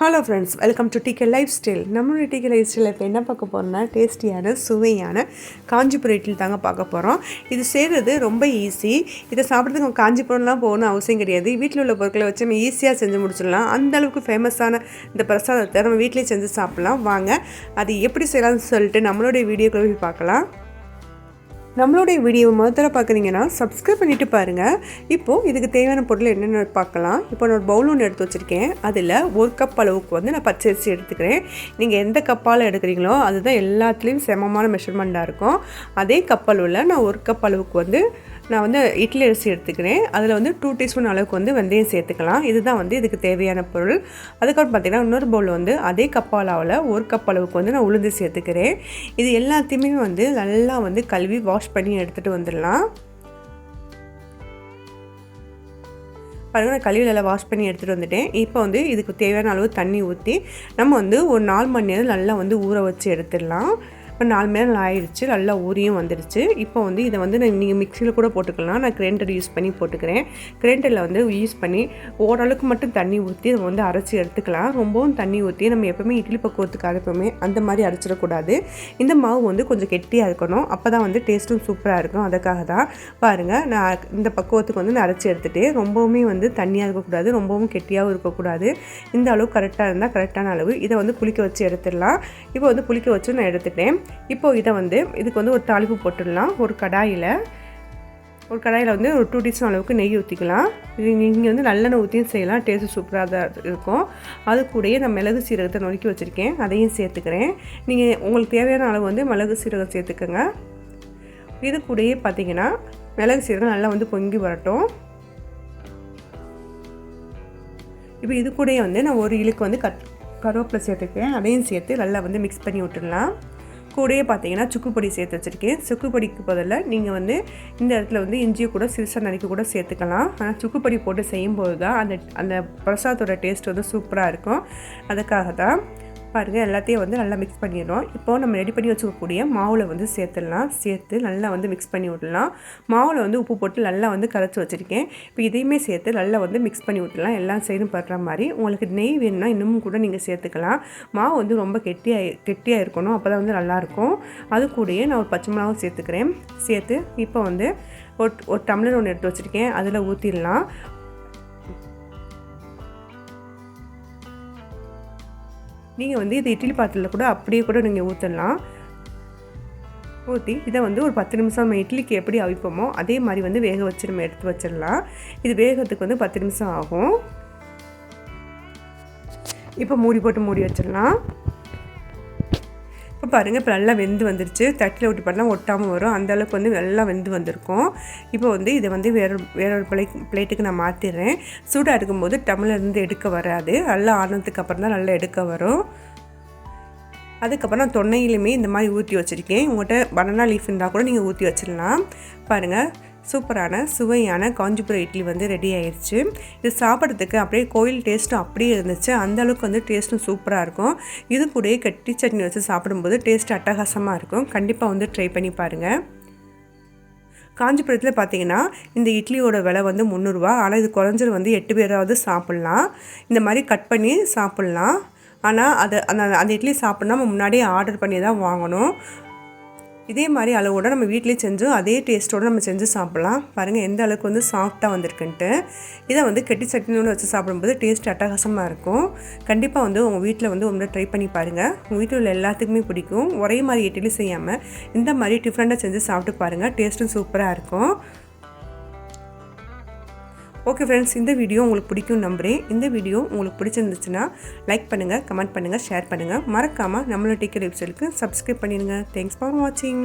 Hello friends welcome to டிக்கே lifestyle நம்மளுடைய டிக்கே லைஃப் ஸ்டைலில் இப்போ என்ன பார்க்க போகிறோம்னா டேஸ்டியான சுவையான காஞ்சிபுரம் இட்லி தாங்க பார்க்க போகிறோம் இது செய்கிறது ரொம்ப ஈஸி இதை சாப்பிட்றதுக்கு காஞ்சிபுரம்லாம் போகணும் அவசியம் கிடையாது. வீட்டில் உள்ள பொருட்களை வச்சு நம்ம ஈஸியாக செஞ்சு முடிச்சிடலாம். அந்த அளவுக்கு ஃபேமஸான இந்த பிரசாதத்தை நம்ம வீட்டிலே செஞ்சு சாப்பிட்லாம். வாங்க அது எப்படி செய்யலாம்னு சொல்லிட்டு நம்மளுடைய வீடியோக்குள்ள போய் பார்க்கலாம். நம்மளுடைய வீடியோவை முதல்ல பார்க்குறீங்கன்னா சப்ஸ்கிரைப் பண்ணிவிட்டு பாருங்கள் இப்போது இதுக்கு தேவையான பொருள் என்னென்ன பார்க்கலாம். இப்போ நான் ஒரு பவுல் ஒன்று எடுத்து வச்சுருக்கேன். அதில் ஒரு கப் அளவுக்கு வந்து நான் பச்சரிசி எடுத்துக்கிறேன். நீங்கள் எந்த கப்பால் எடுக்கிறீங்களோ அதுதான் எல்லாத்துலேயும் சமமான மெஷர்மெண்ட்டாக இருக்கும். அதே கப் அளவில் நான் ஒரு கப் அளவுக்கு வந்து நான் வந்து இட்லி அரிசி எடுத்துக்கிறேன். அதில் வந்து டூ டீஸ்பூன் அளவுக்கு வந்து வெந்தயம் சேர்த்துக்கலாம். இதுதான் வந்து இதுக்கு தேவையான பொருள். அதுக்கப்புறம் பார்த்திங்கன்னா இன்னொரு பவுல் வந்து அதே கப்பாலாவில் ஒரு கப் அளவுக்கு வந்து நான் உளுந்து சேர்த்துக்கிறேன். இது எல்லாத்தையுமே வந்து நல்லா வந்து கழுவி வாஷ் பண்ணி எடுத்துகிட்டு வந்துடலாம். பாருங்கள் நான் கழுவி வாஷ் பண்ணி எடுத்துகிட்டு வந்துட்டேன். இப்போ வந்து இதுக்கு தேவையான அளவு தண்ணி ஊற்றி நம்ம வந்து ஒரு நாலு மணி நேரம் நல்லா வந்து ஊற வச்சு எடுத்துடலாம். இப்போ நாலு மணி நேரம் ஆயிடுச்சு நல்லா ஊரியும் வந்துடுச்சு. இப்போ வந்து இதை வந்து நான் நீங்கள் மிக்சியில் கூட போட்டுக்கலாம். நான் கிரைண்டர் யூஸ் பண்ணி போட்டுக்கிறேன். கிரைண்டரில் வந்து யூஸ் பண்ணி ஓரளவுக்கு மட்டும் தண்ணி ஊற்றி நம்ம வந்து அரைச்சி எடுத்துக்கலாம். ரொம்பவும் தண்ணி ஊற்றி நம்ம எப்போவுமே இட்லி பக்குவத்துக்கு அரைப்போமே அந்த மாதிரி அரைச்சிடக்கூடாது. இந்த மாவு வந்து கொஞ்சம் கெட்டியாக இருக்கணும். அப்போ தான் வந்து டேஸ்ட்டும் சூப்பராக இருக்கும். அதுக்காக தான் பாருங்கள் நான் இந்த பக்குவத்துக்கு வந்து நான் அரைச்சி எடுத்துகிட்டு ரொம்பவுமே வந்து தண்ணியாக இருக்கக்கூடாது. ரொம்பவும் கெட்டியாகவும் இருக்கக்கூடாது. இந்த அளவு கரெக்டாக இருந்தால் கரெக்டான அளவு. இதை வந்து புளிக்க வச்சு எடுத்துடலாம். இப்போ வந்து புளிக்க வச்சு நான் எடுத்துட்டேன். இப்போது இதை வந்து இதுக்கு வந்து ஒரு தாளிப்பு போட்டுடலாம். ஒரு கடாயில் ஒரு கடாயில் வந்து ஒரு டூ டீஸ்பூன் அளவுக்கு நெய் ஊற்றிக்கலாம் இது நீங்கள் வந்து நல்லெண்ணெய் ஊற்றியும் செய்யலாம். டேஸ்ட்டு சூப்பராக தான் இருக்கும். அது கூடயே நான் மிளகு சீரகத்தை நொறுக்கி வச்சுருக்கேன். அதையும் சேர்த்துக்கிறேன். நீங்கள் உங்களுக்கு தேவையான அளவு வந்து மிளகு சீரகம் சேர்த்துக்கோங்க. இது கூடயே பார்த்தீங்கன்னா மிளகு சீரகம் நல்லா வந்து பொங்கி வரட்டும். இப்போ இது கூடயே வந்து நான் ஒரு இழுக்கு வந்து கட் கருவேப்பிலை சேர்த்துக்கேன் அதையும் சேர்த்து நல்லா வந்து மிக்ஸ் பண்ணி விட்டுடலாம். கூடயே பார்த்தீங்கன்னா சுக்குப்பொடி சேர்த்து வச்சுருக்கேன். சுக்குப்பொடிக்கு பதில் நீங்கள் வந்து இந்த இடத்துல வந்து இஞ்சியை கூட சிறுசாக நறுக்கி கூட சேர்த்துக்கலாம். ஆனால் சுக்குப்பொடி போட்டு செய்யும்போது தான் அந்த அந்த பிரசாதத்தோட டேஸ்ட் வந்து சூப்பராக இருக்கும். அதுக்காக தான் பாருங்கள் எல்லாத்தையும் வந்து நல்லா மிக்ஸ் பண்ணிடணும். இப்போது நம்ம ரெடி பண்ணி வச்சுக்கக்கூடிய மாவில் வந்து சேர்த்துடலாம். சேர்த்து நல்லா வந்து மிக்ஸ் பண்ணி விடலாம். மாவில் வந்து உப்பு போட்டு நல்லா வந்து கரைச்சி வச்சுருக்கேன். இப்போ இதையுமே சேர்த்து நல்லா வந்து மிக்ஸ் பண்ணி விட்டுலாம் எல்லாம் சைடும் படுற மாதிரி. உங்களுக்கு நெய் வேணும்னா இன்னமும் கூட நீங்கள் சேர்த்துக்கலாம். மாவு வந்து ரொம்ப கெட்டியாக கெட்டியாக இருக்கணும். அப்போ தான் வந்து நல்லாயிருக்கும் அது கூடயே நான் ஒரு பச்சை மிளகாவும் சேர்த்துக்கிறேன். சேர்த்து இப்போ வந்து ஒரு ஒரு டம்ளர் ஒன்று எடுத்து வச்சுருக்கேன். அதில் ஊற்றிடலாம் நீங்கள் வந்து இது இட்லி பாத்திரத்தில் கூட அப்படியே கூட நீங்கள் ஊற்றலாம் ஊற்றி இதை வந்து ஒரு பத்து நிமிஷம் நம்ம இட்லிக்கு எப்படி அவிப்போமோ அதே மாதிரி வந்து வேக வச்சு நம்ம எடுத்து வச்சிடலாம். இது வேகிறதுக்கு வந்து பத்து நிமிஷம் ஆகும். இப்போ மூடி போட்டு மூடி வச்சிடலாம். இப்போ பாருங்கள் இப்போ நல்லா வெந்து வந்துருச்சு. தட்டில் விட்டு பண்ணலாம் ஒட்டாமல் வரும். அந்தளவுக்கு வந்து நல்லா வெந்து வந்திருக்கும். இப்போ வந்து இதை வந்து வேற வேற ஒரு பிளே பிளேட்டுக்கு நான் மாற்றிடுறேன் சூடாக இருக்கும்போது டம்ளர்லேருந்து எடுக்க வராது. நல்லா ஆனதுக்கு அப்புறம் தான் நல்லா எடுக்க வரும். அதுக்கப்புறம் நான் தொன்னையிலுமே இந்த மாதிரி ஊற்றி வச்சுருக்கேன். உங்கள்கிட்ட பனானா லீஃப் இருந்தால் கூட நீங்கள் ஊற்றி வச்சிடலாம் பாருங்கள் சூப்பரான சுவையான காஞ்சிபுரம் இட்லி வந்து ரெடி ஆயிடுச்சு இது சாப்பிட்றதுக்கு அப்படியே கோயில் டேஸ்ட்டும் அப்படியே இருந்துச்சு. அந்தளவுக்கு வந்து டேஸ்ட்டும் சூப்பராக இருக்கும். இது கூடயே கட்டி சட்னி வச்சு சாப்பிடும்போது டேஸ்ட் அட்டகாசமாக இருக்கும். கண்டிப்பாக வந்து ட்ரை பண்ணி பாருங்கள் காஞ்சிபுரத்தில் பார்த்தீங்கன்னா இந்த இட்லியோட விலை வந்து முந்நூறுரூவா ஆனால் இது குறைஞ்சது வந்து எட்டு பேராவது சாப்பிட்லாம். இந்த மாதிரி கட் பண்ணி சாப்பிட்லாம். ஆனால் அது அந்த அந்த இட்லி சாப்பிட்னா நம்ம முன்னாடியே ஆர்டர் பண்ணி தான் வாங்கணும். இதே மாதிரி அளவோட நம்ம வீட்டிலே செஞ்சு அதே டேஸ்ட்டோடு நம்ம செஞ்சு சாப்பிட்லாம். பாருங்கள் எந்த அளவுக்கு வந்து சாஃப்டாக வந்திருக்குன்ட்டு. இதை வந்து கெட்டி சட்னியோடு வச்சு சாப்பிடும்போது டேஸ்ட் அட்டகாசமாக இருக்கும். கண்டிப்பாக வந்து உங்கள் வீட்டில் வந்து உங்களை ட்ரை பண்ணி பாருங்கள் உங்கள் வீட்டில் உள்ள எல்லாத்துக்குமே பிடிக்கும். ஒரே மாதிரி இட்லி செய்யாமல் இந்த மாதிரி டிஃப்ரெண்ட்டாக செஞ்சு சாப்பிட்டு பாருங்கள் டேஸ்ட்டும் சூப்பராக இருக்கும். ஓகே ஃப்ரெண்ட்ஸ் இந்த வீடியோ உங்களுக்கு பிடிக்கும் நம்புகிறேன் இந்த வீடியோ உங்களுக்கு பிடிச்சிருந்துச்சுன்னா லைக் பண்ணுங்கள் கமெண்ட் பண்ணுங்கள் ஷேர் பண்ணுங்கள் மறக்காமல் நம்மளோட டிக்கெட் வெப்சைட்டுக்கு சப்ஸ்கிரைப் பண்ணிடுங்க. தேங்க்ஸ் ஃபார் வாட்சிங்